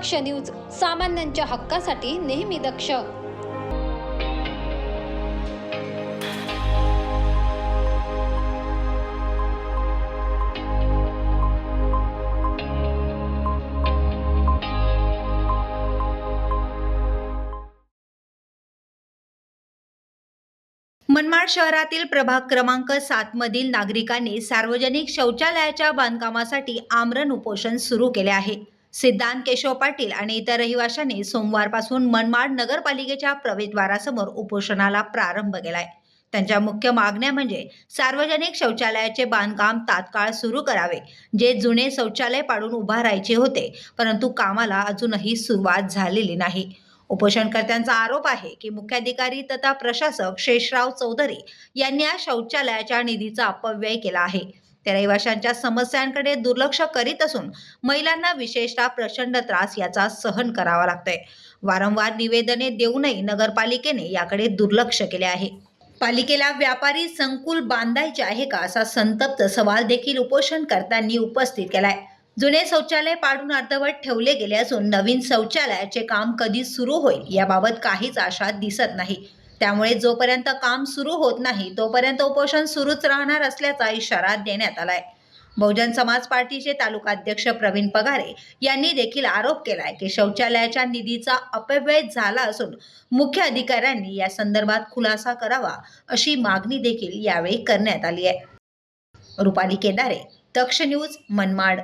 दक्ष news सामान्यांच्या हक्कासाठी नेहमी दक्ष. मनमाड शहरातील प्रभाग क्रमांक सात मधील नागरिकांनी सार्वजनिक शौचालयाच्या बांधकामासाठी आमरण उपोषण सुरू केले आहे. सिद्धांत केशव पाटील आणि इतर रहिवाशांनी सोमवारपासून मनमाड नगरपालिकेच्या प्रवेशद्वारासमोर उपोषणाला प्रारंभ केलाय. त्यांच्या मुख्य मागण्या म्हणजे सार्वजनिक शौचालयाचे बांधकाम तात्काळ सुरू करावे जे जुने शौचालय पाडून उभारायचे होते परंतु कामाला अजूनही सुरुवात झालेली नाही. उपोषणकर्त्यांचा आरोप आहे की मुख्याधिकारी तथा प्रशासक शेषराव चौधरी यांनी या शौचालयाच्या निधीचा अपव्यय केला आहे. ते रहिवाशांच्या समस्यांकडे दुर्लक्ष करीत असून महिलांना विशेषतः प्रचंड त्रास याचा सहन करावा लागतोय. वारंवार निवेदने देऊनही नगरपालिकेने याकडे दुर्लक्ष केले आहे. पालिकेला व्यापारी संकुल बांधायचे आहे का असा संतप्त सवाल देखील उपोषणकर्त्यांनी उपस्थित केलाय. जुने शौचालय पाडून अर्धवट ठेवले गेले असून नवीन शौचालयाचे काम कधी सुरू होईल याबाबत काहीच आशा दिसत नाही. त्यामुळे जोपर्यंत काम सुरू होत नाही तोपर्यंत उपोषण सुरूच राहणार असल्याचा इशारा देण्यात आलाय. बहुजन समाज पार्टीचे तालुकाध्यक्ष प्रवीण पगारे यांनी देखील आरोप केलाय की शौचालयाच्या निधीचा अपव्यय झाला असून मुख्य अधिकाऱ्यांनी या संदर्भात खुलासा करावा अशी मागणी देखील यावेळी करण्यात आली आहे. रुपाली केदारे दक्ष न्यूज मनमाड.